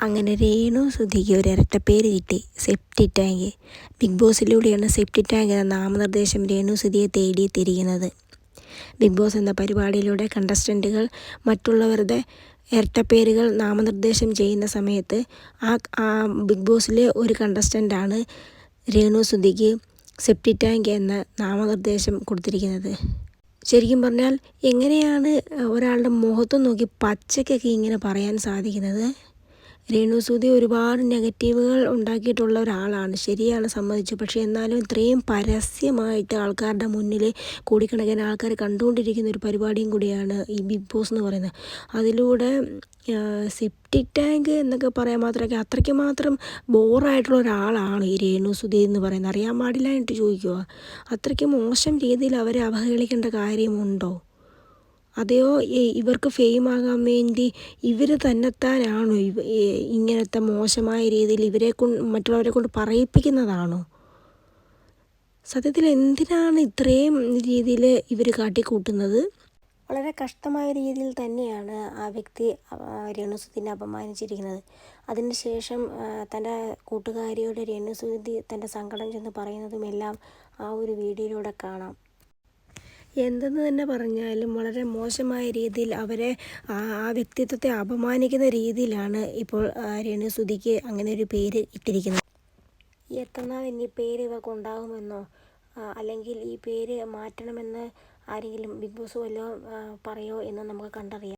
അങ്ങനെ രേണു സുധിക്ക് ഒരു ഇരട്ടപ്പേര് കിട്ടി. Septic tank. ബിഗ് ബോസിലൂടെയാണ് സെപ്റ്റി ടാങ്ക് എന്ന നാമനിർദ്ദേശം രേണു സുധിയെ തേടി തിരിയുന്നത്. ബിഗ് ബോസ് എന്ന പരിപാടിയിലൂടെ കണ്ടസ്റ്റന്റുകൾ മറ്റുള്ളവരുടെ ഇരട്ടപ്പേരുകൾ നാമനിർദ്ദേശം ചെയ്യുന്ന സമയത്ത് ആ ആ ബിഗ് ബോസിലെ ഒരു കണ്ടസ്റ്റന്റാണ് രേണു സുധിക്ക് സെപ്റ്റി ടാങ്ക് എന്ന നാമനിർദ്ദേശം കൊടുത്തിരിക്കുന്നത്. ശരിക്കും പറഞ്ഞാൽ എങ്ങനെയാണ് ഒരാളുടെ മുഖത്ത് നോക്കി പച്ചക്കൊക്കെ ഇങ്ങനെ പറയാൻ സാധിക്കുന്നത്? രേണുസുതി ഒരുപാട് നെഗറ്റീവുകൾ ഉണ്ടാക്കിയിട്ടുള്ള ഒരാളാണ്. ശരിയാണ് സമ്മതിച്ചു. പക്ഷേ എന്നാലും ഇത്രയും പരസ്യമായിട്ട് ആൾക്കാരുടെ മുന്നിൽ കോടിക്കണക്കിന് ആൾക്കാർ കണ്ടുകൊണ്ടിരിക്കുന്ന ഒരു പരിപാടിയും കൂടിയാണ് ഈ ബിഗ് ബോസ് എന്ന് പറയുന്നത്. അതിലൂടെ സെപ്റ്റിക് ടാങ്ക് എന്നൊക്കെ പറയാൻ മാത്രമൊക്കെ അത്രയ്ക്ക് മാത്രം ബോറായിട്ടുള്ള ഒരാളാണ് ഈ രേണു സുധി എന്ന് പറയുന്നത്. അറിയാൻ പാടില്ലായിട്ട് ചോദിക്കുക അത്രയ്ക്ക് മോശം രീതിയിൽ അവരെ അവഹേളിക്കേണ്ട കാര്യമുണ്ടോ? അതെയോ? ഇവർക്ക് ഫെയിം ആകാൻ വേണ്ടി ഇവർ തന്നെത്താനാണോ ഇങ്ങനത്തെ മോശമായ രീതിയിൽ ഇവരെ കൊണ്ട് മറ്റുള്ളവരെ കൊണ്ട് പറയിപ്പിക്കുന്നതാണോ? സത്യത്തിൽ എന്തിനാണ് ഇത്രയും രീതിയിൽ ഇവർ കാട്ടിക്കൂട്ടുന്നത്? വളരെ കഷ്ടമായ രീതിയിൽ തന്നെയാണ് ആ വ്യക്തി രേണുസുദിനെ അപമാനിച്ചിരിക്കുന്നത്. അതിന്റെ ശേഷം തന്റെ കൂട്ടുകാരിയോട് രേണുസുതി തന്റെ സങ്കടം ചെന്ന് പറയുന്നതും എല്ലാം ആ ഒരു വീഡിയോയിലൂടെ കാണാം. എന്തെന്ന് തന്നെ പറഞ്ഞാലും വളരെ മോശമായ രീതിയിൽ അവരെ ആ വ്യക്തിത്വത്തെ അപമാനിക്കുന്ന രീതിയിലാണ് ഇപ്പോൾ രേണുസുതിക്ക് അങ്ങനെ ഒരു പേര് ഇട്ടിരിക്കുന്നത്. എത്രനാൾ ഇനി പേര് ഇവർക്ക് ഉണ്ടാകുമെന്നോ അല്ലെങ്കിൽ ഈ പേര് മാറ്റണമെന്ന് ആരെങ്കിലും ബിഗ് ബോസ് വല്ലതും പറയോ എന്ന് നമുക്ക് കണ്ടറിയാം.